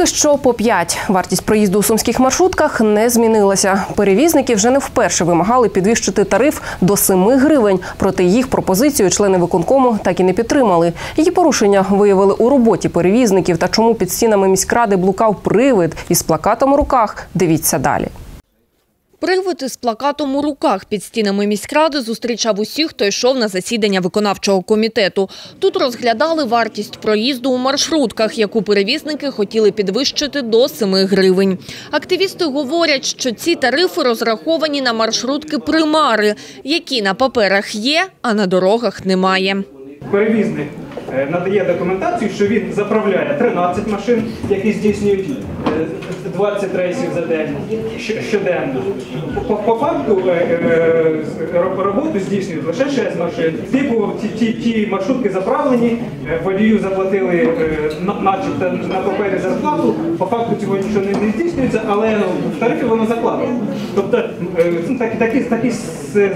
Поки що по 5. Вартість проїзду у сумських маршрутках не змінилася. Перевізники вже не вперше вимагали підвищити тариф до 7 гривень. Проте їх пропозицію члени виконкому так і не підтримали. Її порушення виявили у роботі перевізників та чому під стінами міськради блукав привид із плакатом у руках. Дивіться далі. Привид із плакатом у руках під стінами міськради зустрічав усіх, хто йшов на засідання виконавчого комітету. Тут розглядали вартість проїзду у маршрутках, яку перевізники хотіли підвищити до 7 гривень. Активісти говорять, що ці тарифи розраховані на маршрутки примари, які на паперах є, а на дорогах немає. Перевізник надає документацію, що він заправляє 13 машин, які здійснюють е, 20 рейсів за день щоденно. По, по факту е, е, ро- роботу здійснюють лише 6 машин. Типу ті, ті, ті маршрутки заправлені, е, водію заплатили е, на- начебто на папері зарплату. По факту цього нічого не, здійснюється, але в тарифі воно закладено. Тобто е, це такі, такі,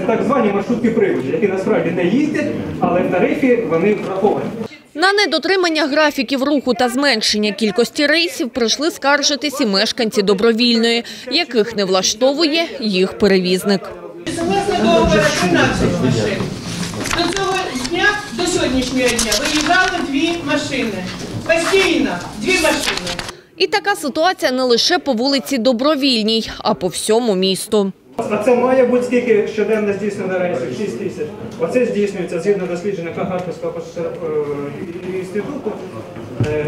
так звані маршрутки приводі, які насправді не їздять, але в тарифі вони враховані. На недотримання графіків руху та зменшення кількості рейсів прийшли скаржитись і мешканці добровільної, яких не влаштовує їх перевізник. Согласно договору 13 машин. До цього дня, до сьогоднішнього дня, виїжджали дві машини. Постійно дві машини. І така ситуація не лише по вулиці Добровільній, а по всьому місту. А це має бути скільки щоденно здійснено рейсів? 6 тисяч. Оце здійснюється згідно дослідження Харківського інституту е,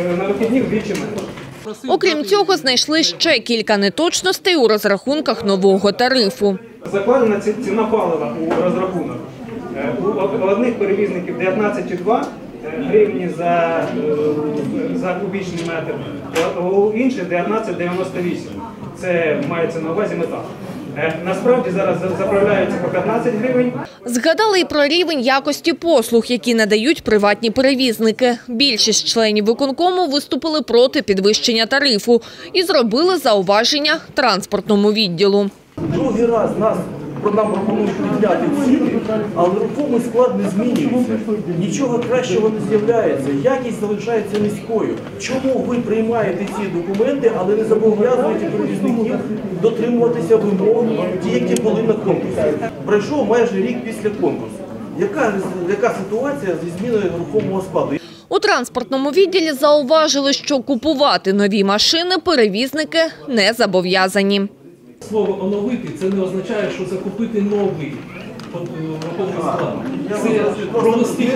е, на вихідні вдвічі менше. Окрім цього, знайшли ще кілька неточностей у розрахунках нового тарифу. Закладена ціна палива у розрахунок. Е, У одних перевізників 19,2 гривні за, за кубічний метр, у інших 19,98. Це мається на увазі метал. Е, Насправді зараз заправляються по 15 гривень. Згадали і про рівень якості послуг, які надають приватні перевізники. Більшість членів виконкому виступили проти підвищення тарифу і зробили зауваження транспортному відділу. Другий раз нас нам пропонують підняти ціни, але рухомий склад не змінюється. Нічого кращого не з'являється. Якість залишається низькою. Чому ви приймаєте ці документи, але не зобов'язуєте перевізників дотримуватися вимог, ті, які були на конкурсі? Пройшов майже рік після конкурсу. Яка, яка ситуація зі зміною рухомого складу? У транспортному відділі зауважили, що купувати нові машини перевізники не зобов'язані. Слово оновити це не означає, що закупити новий е, склад. Це провести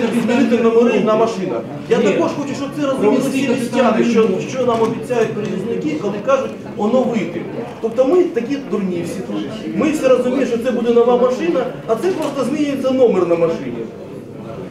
номери на машинах. Я Ні. також хочу, щоб це розуміли всі капітальний містяни, що, що нам обіцяють перевізники, коли кажуть оновити. Тобто ми такі дурні всі тут. Ми всі розуміємо, що це буде нова машина, а це просто змінюється номер на машині.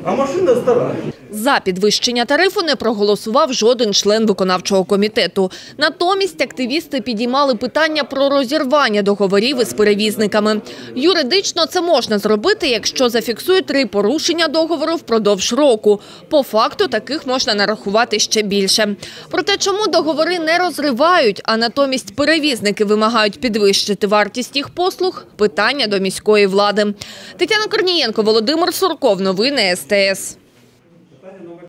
А машина стара. За підвищення тарифу не проголосував жоден член виконавчого комітету. Натомість активісти підіймали питання про розірвання договорів із перевізниками. Юридично це можна зробити, якщо зафіксують три порушення договору впродовж року. По факту таких можна нарахувати ще більше. Проте чому договори не розривають, а натомість перевізники вимагають підвищити вартість їх послуг – питання до міської влади. Тетяна Корнієнко, Володимир Сурков. Новини СТС номер